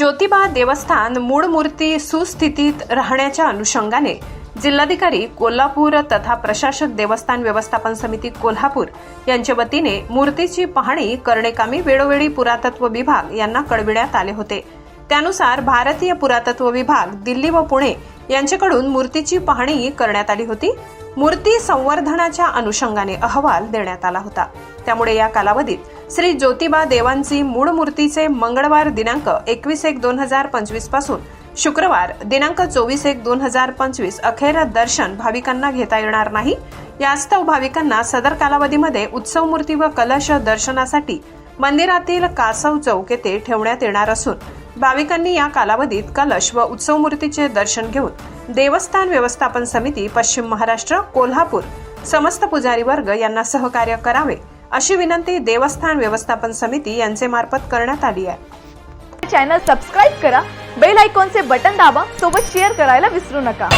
ज्योतिबा देवस्थान मूळ मूर्ती सुस्थितीत राहण्याच्या अनुषंगाने जिल्हाधिकारी कोल्हापूर तथा प्रशासक देवस्थान व्यवस्थापन समिती कोल्हापूर यांच्या वतीने मूर्तीची पाहणी करणेकामी वेळोवेळी पुरातत्व विभाग यांना कळविण्यात आले होते. त्यानुसार भारतीय पुरातत्व विभाग दिल्ली व पुणे यांच्याकडून मूर्तीची पाहणी करण्यात आली होती. मूर्ती संवर्धनाच्या अनुषंगाने अहवाल देण्यात आला होता. त्यामुळे या कालावधीत श्री ज्योतिबा देवांची मूळ मूर्तीचे मंगळवार दिनांक एकवीस एक दोन हजार पंचवीसपासून शुक्रवार दिनांक चोवीस एक दोन हजार पंचवीस अखेर दर्शन भाविकांना घेता येणार नाही. यास्तव भाविकांना सदर कालावधीमध्ये उत्सव मूर्ती व कलश दर्शनासाठी मंदिरातील कासव चौक येथे ठेवण्यात येणार असून भाविकांनी या कालावधीत कलश व उत्सव मूर्तीचे दर्शन घेऊन देवस्थान व्यवस्थापन समिती पश्चिम महाराष्ट्र कोल्हापूर समस्त पुजारी वर्ग यांना सहकार्य करावे. अशी विनंती देवस्थान व्यवस्थापन समिती यांचे मार्फत करण्यात आली आहे. चॅनल सबस्क्राईब करा बेल आयकॉनचे बटन दाबा सोबत शेअर करायला विसरू नका.